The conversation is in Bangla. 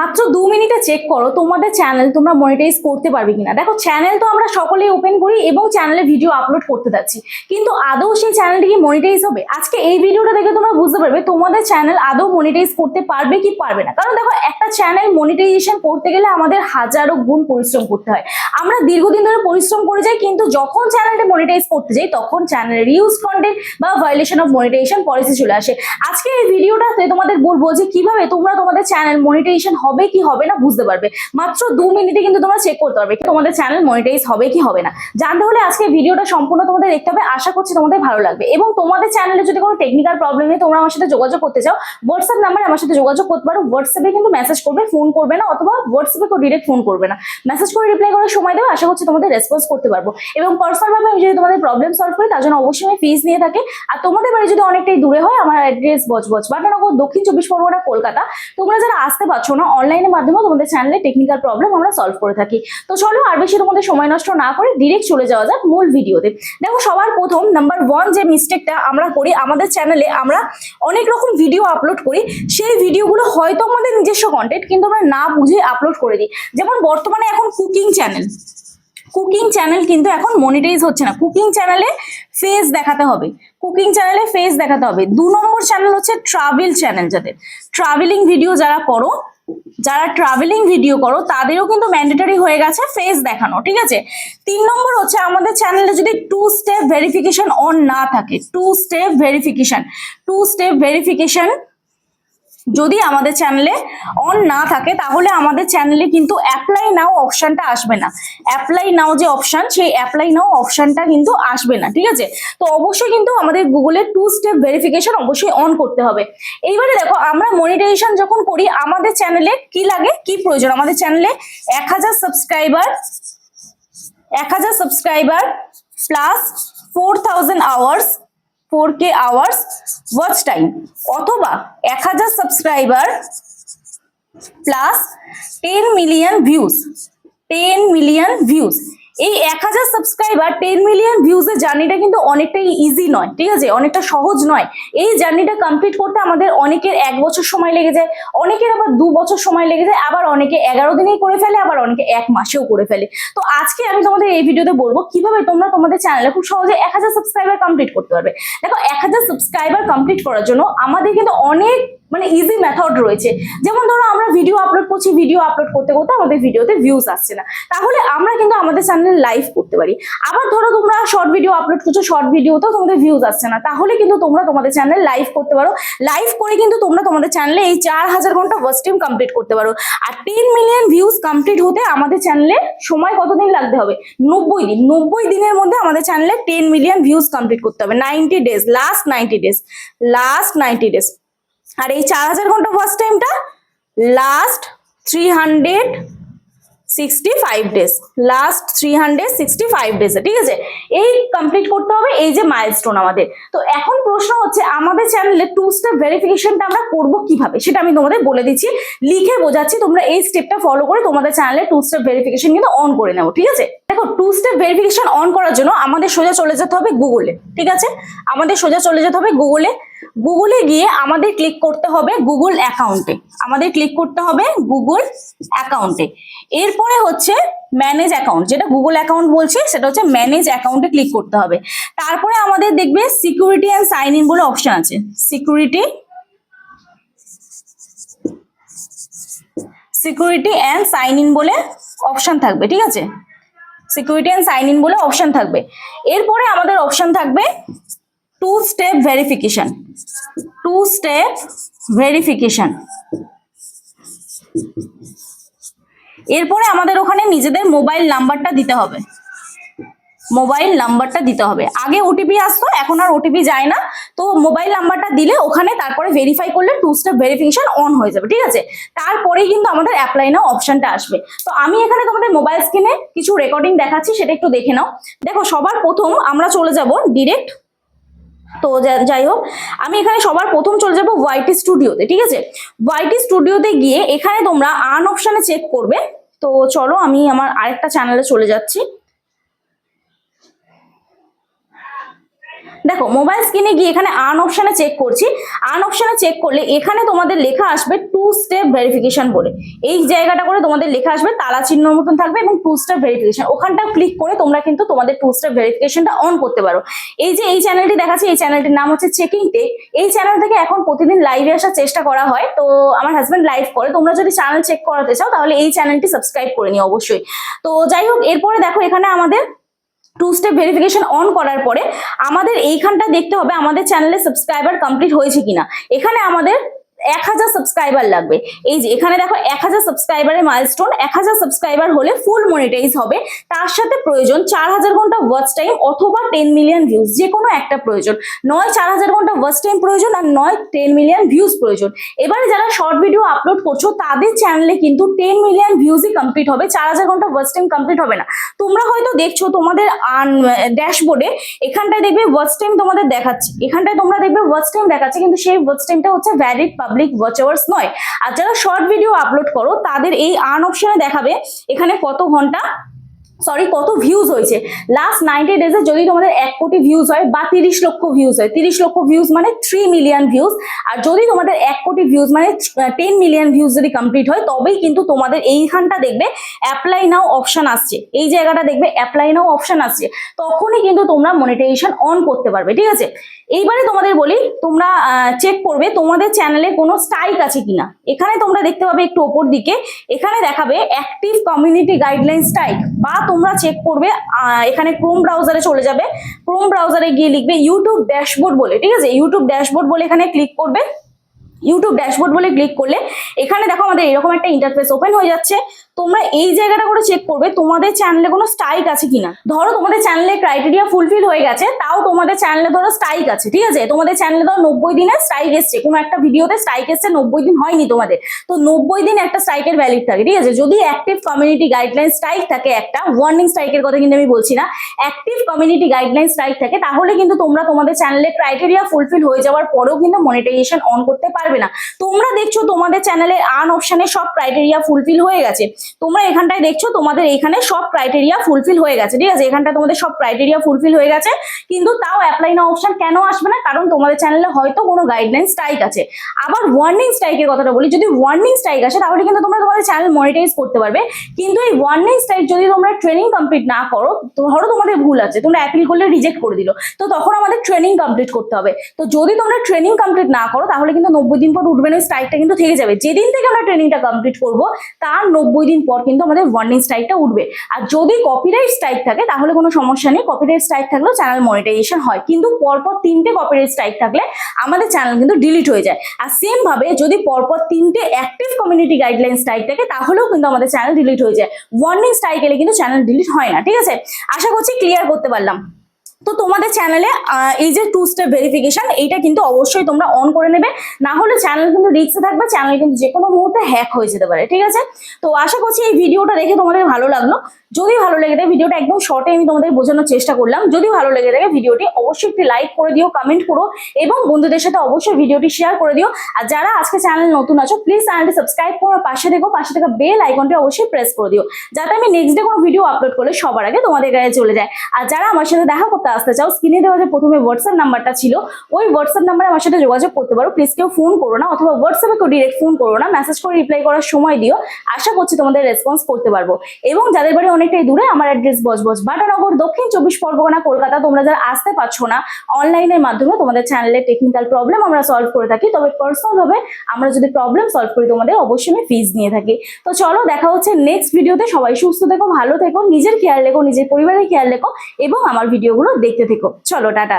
মাত্র দু মিনিটে চেক করো, তোমাদের চ্যানেল তোমরা মনিটাইজ করতে পারবে কিনা। দেখো চ্যানেল তো আমরা সকলেই ওপেন করি এবং চ্যানেলে ভিডিও আপলোড করতে যাচ্ছি। কিন্তু আদৌ সেই চ্যানেলটি কি মনিটাইজ হবে? আজকে এই ভিডিওটা দেখে তোমরা বুঝতে পারবে, তোমাদের চ্যানেল আদৌ মনিটাইজ করতে পারবে কি পারবে না। কারণ দেখো, একটা চ্যানেল মনিটাইজেশন করতে গেলে আমাদের হাজারো গুণ পরিশ্রম করতে হয়। আমরা দীর্ঘদিন ধরে পরিশ্রম করে যাই, কিন্তু যখন চ্যানেলটা মনিটাইজ করতে যাই, তখন চ্যানেলের ইউজ কন্টেন্ট বা ভায়োলেশন অফ মনিটাইজেশন পলিসি চলে আসে। আজকে এই ভিডিওটাতে তোমাদের বলব যে কীভাবে তোমরা তোমাদের চ্যানেল মনিটাইজেশন হবে কি হবে না বুঝতে পারবে। মাত্র দু মিনিটে কিন্তু তোমরা চেক করতে পারবে তোমাদের চ্যানেল মনিটাইজ হবে কি হবে না। জানতে হলে আজকে ভিডিওটা সম্পূর্ণ তোমাদের দেখতে হবে। আশা করছি তোমাদের ভালো লাগবে। এবং তোমাদের চ্যানেলে যদি কোনো টেকনিক্যাল প্রবলেম নেই, তোমরা আমার সাথে যোগাযোগ করতে চাও হোয়াটসঅ্যাপ নাম্বারে আমার সাথে যোগাযোগ করতে পারো। হোয়াটসঅ্যাপে কিন্তু মেসেজ করবে ফোন করবে না, অথবা হোয়াটসঅ্যাপে কেউ ডিরেক্ট ফোন করবে না। মেসেজ করে রিপ্লাই করার সময় দেবে আশা করছি তোমাদের রেসপন্স করতে পারব। এবং পার্সোনাল ভাবে আমি যদি তোমাদের প্রবলেম সলভ করি, তার জন্য অবশ্যই আমি ফিস নিয়ে থাকি। আর তোমাদের বাড়ি যদি অনেকটাই দূরে হয়, আমার অ্যাড্রেস বজবজ। বাটানগর দক্ষিণ চব্বিশ পরগনা, কলকাতা। তোমরা যারা আসতে পারছ না অনলাইনের মাধ্যমে তোমাদের চ্যানেলে টেকনিক্যাল প্রবলেম আমরা সলভ করে থাকি। তো চলো, আর বেশি তোমাদের সময় নষ্ট না করে ডিরেক্ট চলে যাওয়া যাক মূল ভিডিওতে দেখো, সবার প্রথম নাম্বার ওয়ান যে মিস্টেকটা আমরা করি, আমাদের চ্যানেলে আমরা অনেক রকম ভিডিও আপলোড করি। সেই ভিডিওগুলো হয়তো আমাদের নিজস্ব কন্টেন্ট কিন্তু আমরা না বুঝে আপলোড করে দিই। যেমন বর্তমানে এখন কুকিং চ্যানেল কুকিং চ্যানেল কিন্তু এখন মনিটাইজ হচ্ছে না। কুকিং চ্যানেলে ফেস দেখাতে হবে। কুকিং চ্যানেলে ফেস দেখাতে হবে। দু নম্বর চ্যানেল হচ্ছে ট্রাভেল চ্যানেল যাদের। ট্রাভেলিং ভিডিও যারা করো, যারা ট্রাভেলিং ভিডিও করো, তাদেরও কিন্তু ম্যান্ডেটরি হয়ে গেছে ফেস দেখানো, ঠিক আছে? তিন নম্বর হচ্ছে আমাদের চ্যানেলে যদি টু স্টেপ ভেরিফিকেশন অন না থাকে two step verification two step verification যদি আমাদের চ্যানেলে অন না থাকে, তাহলে আমাদের চ্যানেলে কিন্তু অ্যাপ্লাই নাও অপশনটা আসবে না। অ্যাপ্লাই নাও যে অপশন সেই অ্যাপ্লাই নাও অপশনটা কিন্তু আসবে না, ঠিক আছে? তো অবশ্যই কিন্তু আমাদের গুগলের টু স্টেপ ভেরিফিকেশন অবশ্যই অন করতে হবে। এইবারে দেখো, আমরা মনিটাইজেশন যখন করি, আমাদের চ্যানেলে কি লাগে, কি প্রয়োজন? আমাদের চ্যানেলে এক হাজার সাবস্ক্রাইবার এক হাজার subscriber plus four thousand hours four K hours watch time অথবা এক হাজার subscriber plus ten million views ten million views এই এক হাজার সাবস্ক্রাইবার টেন মিলিয়ন ভিউজের জার্নিটা কিন্তু অনেকটাই ইজি নয়, ঠিক আছে? অনেকটা সহজ নয়। এই জার্নিটা কমপ্লিট করতে আমাদের অনেকের এক বছর সময় লেগে যায়, অনেকের আবার দু বছর সময় লেগে যায়, আবার অনেকে এগারো দিনেই করে ফেলে, আবার অনেকে এক মাসেও করে ফেলে। তো আজকে আমি তোমাদের এই ভিডিওতে বলব কীভাবে তোমরা তোমাদের চ্যানেলে খুব সহজে এক হাজার সাবস্ক্রাইবার কমপ্লিট করতে পারবে। দেখো, এক হাজার সাবস্ক্রাইবার কমপ্লিট করার জন্য আমাদের কিন্তু অনেক মানে ইজি মেথড রয়েছে। যেমন ধরো আমরা ভিডিও আপলোড করছি ভিডিও আপলোড করতে করতে আমাদের ভিডিওতে ভিউজ আসছে না। তাহলে আমরা কিন্তু আমাদের চ্যানেলে লাইভ করতে পারি। আবার ধরো তোমরা শর্ট ভিডিও আপলোড করছ শর্ট ভিডিওতেও তোমাদের ভিউজ আসছে না। তাহলে কিন্তু তোমরা তোমাদের চ্যানেলে লাইভ করতে পারো। লাইভ করে কিন্তু তোমরা তোমাদের চ্যানেলে এই চার হাজার ঘণ্টা ওয়াচ টাইম কমপ্লিট করতে পারো। আর টেন মিলিয়ন ভিউজ কমপ্লিট হতে আমাদের চ্যানেলে সময় কতদিন লাগতে হবে? নব্বই দিন। নব্বই দিনের মধ্যে আমাদের চ্যানেলে টেন মিলিয়ন ভিউজ কমপ্লিট করতে হবে। Ninety days last ninety days last ninety days আর এই চার হাজার ঘণ্টা ওয়াচ টাইমটা last three hundred sixty five days last three hundred sixty five ডেজে ঠিক আছে? এই কমপ্লিট করতে হবে এই যে মাইলস্টোন আমাদের। তো এখন প্রশ্ন হচ্ছে, আমাদের চ্যানেলে টু স্টেপ ভেরিফিকেশনটা আমরা করব কীভাবে? সেটা আমি তোমাদের বলে দিচ্ছি। লিখে বোঝাচ্ছি, তোমরা এই স্টেপটা ফলো করে তোমাদের চ্যানেলে টু স্টেপ ভেরিফিকেশন কিন্তু অন করে নেব, ঠিক আছে? দেখো টু স্টেপ ভেরিফিকেশন অন করার জন্য আমাদের সোজা চলে যেতে হবে গুগলে ঠিক আছে? আমাদের সোজা চলে যেতে হবে গুগলে গুগলে গিয়ে আমাদের ক্লিক করতে হবে গুগল অ্যাকাউন্টে আমাদের ক্লিক করতে হবে গুগল অ্যাকাউন্টে এরপরে হচ্ছে ম্যানেজ অ্যাকাউন্ট যেটা গুগল অ্যাকাউন্ট বলছে, সেটা হচ্ছে ম্যানেজ অ্যাকাউন্টে ক্লিক করতে হবে। তারপরে আমাদের দেখবে সিকিউরিটি অ্যান্ড সাইন ইন বলে অপশন আছে। Security security and sign in বলে অপশন থাকবে, ঠিক আছে? সিকিউরিটি অ্যান্ড সাইন ইন বলে অপশন থাকবে। এরপরে আমাদের অপশন থাকবে two step verification two step verification এরপরে আমাদের ওখানে নিজেদের মোবাইল নাম্বারটা দিতে হবে। মোবাইল নাম্বারটা দিতে হবে। আগে ওটিপি আসতো, এখন আর ওটিপি যায় না। তো মোবাইল নাম্বারটা দিলে ওখানে তারপরে ভেরিফাই করলে টু স্টেপ ভেরিফিকেশন অন হয়ে যাবে, ঠিক আছে? তারপরেই কিন্তু আমাদের অ্যাপ্লাই নাও অপশনটা আসবে। তো আমি এখানে তোমাদের মোবাইল স্ক্রিনে কিছু রেকর্ডিং দেখাচ্ছি, সেটা একটু দেখে নাও। দেখো, সবার প্রথম আমরা চলে যাব ডিরেক্ট তো যাই হোক, আমি এখানে সবার প্রথম চলে যাব ওয়াইটি স্টুডিওতে ঠিক আছে? ওয়াইটি স্টুডিওতে গিয়ে এখানে তোমরা আর্ন অপশানে চেক করবে। তো চলো, আমি আমার আরেকটা চ্যানেলে চলে যাচ্ছি। দেখো মোবাইল স্ক্রিনে গিয়ে এখানে আর্ন অপশনে চেক করছি। আর্ন অপশনে চেক করলে এখানে তোমাদের লেখা আসবে টু স্টেপ ভেরিফিকেশন বলে। এই জায়গাটা করে তোমাদের লেখা আসবে, তালা চিহ্ন মতন থাকবে এবং টু স্টেপ ভেরিফিকেশন ওখানটা ক্লিক করে তোমরা কিন্তু তোমাদের টু স্টেপ ভেরিফিকেশনটা অন করতে পারো। এই যে এই চ্যানেলটি দেখাচ্ছে, এই চ্যানেলটির নাম হচ্ছে চেকিং টেক এই চ্যানেল থেকে এখন প্রতিদিন লাইভে আসার চেষ্টা করা হয়। তো আমার হাজব্যান্ড লাইভ করে। তোমরা যদি চ্যানেল চেক করাতে চাও, তাহলে এই চ্যানেলটি সাবস্ক্রাইব করে নিও অবশ্যই। তো যাই হোক, এরপরে দেখো এখানে আমাদের টু স্টেপ ভেরিফিকেশন অন করার পরে আমাদের এইখানটা দেখতে হবে আমাদের চ্যানেলে সাবস্ক্রাইবার কমপ্লিট হয়েছে কিনা। এখানে আমাদের এক হাজার সাবস্ক্রাইবার লাগবে। এই যে এখানে দেখো এক হাজার সাবস্ক্রাইবারের মাইলস্টোন এক হাজার সাবস্ক্রাইবার হলে ফুল মনিটাইজ হবে। তার সাথে প্রয়োজন চার হাজার ঘণ্টা ওয়াচ টাইম অথবা টেন মিলিয়ন ভিউজ যে কোনো একটা প্রয়োজন। নয় চার হাজার ঘণ্টা ওয়াচ টাইম প্রয়োজন আর নয় টেন মিলিয়ন ভিউজ প্রয়োজন। এবারে যারা শর্ট ভিডিও আপলোড করছ, তাদের চ্যানেলে কিন্তু টেন মিলিয়ন ভিউজই কমপ্লিট হবে। চার হাজার ঘণ্টা ওয়াচ টাইম কমপ্লিট হবে না। তোমরা হয়তো দেখছ তোমাদের ড্যাশবোর্ডে এখানটায় দেখবে ওয়াচ টাইম তোমাদের দেখাচ্ছে। এখানটায় তোমরা দেখবে ওয়াচ টাইম দেখাচ্ছে, কিন্তু সেই ওয়াচ টাইমটা হচ্ছে ভ্যালিড পাবলিক ওয়াচ ওয়াচার্স নয়। আর যারা শর্ট ভিডিও আপলোড করো, তাদের এই আর্ন অপশনে দেখাবে, এখানে কত ঘণ্টা সরি কত ভিউজ হয়েছে? লাস্ট নাইনটি ডেজে যদি তোমাদের এক কোটি ভিউজ হয় বা তিরিশ লক্ষ ভিউজ হয়, তিরিশ লক্ষ ভিউজ মানে থ্রি মিলিয়ন ভিউজ আর যদি তোমাদের এক কোটি ভিউজ মানে টেন মিলিয়ন ভিউজ যদি কমপ্লিট হয়, তবেই কিন্তু তোমাদের এইখানটা দেখবে অ্যাপ্লাই নাও অপশন আসছে। এই জায়গাটা দেখবে অ্যাপ্লাই নাও অপশন আসছে। তখনই কিন্তু তোমরা মনিটাইজেশন অন করতে পারবে, ঠিক আছে? এইবারে তোমাদের বলি, তোমরা চেক করবে তোমাদের চ্যানেলে কোনো স্ট্রাইক আছে কিনা। এখানে তোমরা দেখতে পাবে একটু ওপর দিকে, এখানে দেখাবে অ্যাক্টিভ কমিউনিটি গাইডলাইন স্ট্রাইক বা তোমরা চেক করবে এখানে ক্রোম ব্রাউজারে চলে যাবে। ক্রোম ব্রাউজারে গিয়ে লিখবে ইউটিউব ড্যাশবোর্ড বলে, ঠিক আছে? ইউটিউব ড্যাশবোর্ড বলে এখানে ক্লিক করবে। ইউটিউব ড্যাশবোর্ড বলে ক্লিক করলে, এখানে দেখো আমাদের এরকম একটা ইন্টারফেস ওপেন হয়ে যাচ্ছে। তোমরা এই জায়গাটা করে চেক করবে, তোমাদের চ্যানেলে কোনো স্ট্রাইক আছে কিনা। ধরো তোমাদের চ্যানেলে ক্রাইটেরিয়া ফুলফিল হয়ে গেছে, তাও তোমাদের চ্যানেলে ধরো স্ট্রাইক আছে, ঠিক আছে? তোমাদের চ্যানেলে ধরো নব্বই দিনের স্ট্রাইক এসছে, কোনো একটা ভিডিওতে স্ট্রাইক এসছে, নব্বই দিন হয়নি তোমাদের। তো নব্বই দিন একটা স্ট্রাইকের ভ্যালিড থাকে, ঠিক আছে? যদি অ্যাক্টিভ কমিউনিটি গাইডলাইন স্ট্রাইক থাকে একটা ওয়ার্নিং স্ট্রাইকের কথা কিন্তু আমি বলছি না অ্যাক্টিভ কমিউনিটি গাইডলাইন স্ট্রাইক থাকে, তাহলে কিন্তু তোমরা তোমাদের চ্যানেলে ক্রাইটেরিয়া ফুলফিল হয়ে যাওয়ার পরেও কিন্তু মনিটাইজেশন অন করতে পারবে না। তোমরা দেখছ তোমাদের চ্যানেলের আন অপশানে সব ক্রাইটেরিয়া ফুলফিল হয়ে গেছে। তোমরা এখানটায় দেখছ তোমাদের এখানে সব ক্রাইটেরিয়া ফুলফিল হয়ে গেছে, ঠিক আছে? এখানটা তোমাদের সব ক্রাইটেরিয়া ফুলফিল হয়ে গেছে, কিন্তু তাও অ্যাপ্লাই না অপশন কেন আসবে না? কারণ তোমাদের চ্যানেলে হয়তো কোনো গাইডলাইন স্ট্রাইক আছে। আবার ওয়ার্নিং স্ট্রাইকের কথাটা বলি, যদি ওয়ার্নিং স্ট্রাইক আসে, তাহলে কিন্তু তোমরা তোমাদের চ্যানেল মনিটাইজ করতে পারবে। কিন্তু এই ওয়ার্নিং স্ট্রাইক যদি তোমরা ট্রেনিং কমপ্লিট না করো, ধরো তোমাদের ভুল আছে, তোমরা অ্যাপিল করলে রিজেক্ট করে দিল, তো তখন আমাদের ট্রেনিং কমপ্লিট করতে হবে। তো যদি তোমরা ট্রেনিং কমপ্লিট না করো, তাহলে কিন্তু নব্বই দিন পর উঠবে না স্ট্রাইকটা কিন্তু থেকে যাবে। যেদিন থেকে আমরা ট্রেনিংটা কমপ্লিট করব, তার নব্বই দিন পর কিন্তু আমাদের ওয়ার্নিং স্ট্রাইকটা উঠবে। আর যদি কপিরাইট স্ট্রাইক থাকে, তাহলে কোনো সমস্যা নেই। কপিরাইট স্ট্রাইক থাকলেও চ্যানেল মনিটাইজেশন হয়। কিন্তু পরপর তিনটে কপিরাইট স্ট্রাইক থাকলে আমাদের চ্যানেল কিন্তু ডিলিট হয়ে যায়। আর সেম ভাবে যদি পরপর তিনটে অ্যাক্টিভ কমিউনিটি গাইডলাইন স্ট্রাইক থাকে, তাহলেও কিন্তু আমাদের চ্যানেল ডিলিট হয়ে যায়। ওয়ার্নিং স্ট্রাইক এলে কিন্তু চ্যানেল ডিলিট হয় না। ঠিক আছে? আশা করছি ক্লিয়ার করতে পারলাম। তো তোমাদের চ্যানেলে এই যে টু স্টেপ ভেরিফিকেশন এইটা কিন্তু অবশ্যই তোমরা অন করে নেবে। না হলে চ্যানেল কিন্তু রিক্সে থাকবে চ্যানেল কিন্তু যে কোনো মুহূর্তে হ্যাক হয়ে যেতে পারে, ঠিক আছে? তো আশা করছি এই ভিডিওটা দেখে তোমাদের ভালো লাগল। যদি ভালো লেগে থাকে, ভিডিওটা একদম শর্টে আমি তোমাদের বোঝানোর চেষ্টা করলাম। যদি ভালো লেগে থাকে, ভিডিওটি অবশ্যই একটি লাইক করে দিও কমেন্ট করো, এবং বন্ধুদের সাথে অবশ্যই ভিডিওটি শেয়ার করে দিও। আর যারা আজকে চ্যানেল নতুন আছো প্লিজ চ্যানেলটি সাবস্ক্রাইব করো পাশে দেখো পাশে থাকা বেল আইকনটি অবশ্যই প্রেস করে দিও। যাতে আমি নেক্সট ডে কোনো ভিডিও আপলোড করলে সবার আগে তোমাদের কাছে চলে যায়। আর যারা আমার সাথে দেখা করতে আসতে চাও স্ক্রিনে দেওয়া যে প্রথমে হোয়াটসঅ্যাপ নাম্বারটা ছিল, ওই হোয়াটসঅ্যাপ নাম্বারে আমার সাথে যোগাযোগ করতে পারো। প্লিজ কেউ ফোন করো না, অথবা হোয়াটসঅ্যাপে কেউ ডিরেক্ট ফোন করো না মেসেজ করে রিপ্লাই করার সময় দিও। আশা করছি তোমাদের রেসপন্স করতে পারব। এবং যাদের বাড়ি অনেকটাই দূরে, আমার অ্যাড্রেস বজবজ। বাটানগর, দক্ষিণ চব্বিশ পরগনা, কলকাতা, তোমরা যারা আসতে পারছ না অনলাইনের মাধ্যমে তোমাদের চ্যানেলের টেকনিক্যাল প্রবলেম আমরা সলভ করে থাকি। তবে পার্সোনাল ভাবে আমরা যদি প্রবলেম সলভ করি, তোমাদের অবশ্যই আমি ফিজ নিয়ে থাকি। তো চলো, দেখা হচ্ছে নেক্সট ভিডিওতে সবাই সুস্থ থেকো, ভালো থেকো, নিজের খেয়াল রেখো, নিজের পরিবারের খেয়াল রেখো, এবং আমার ভিডিওগুলো দেখতে থেকো। চলো টাটা।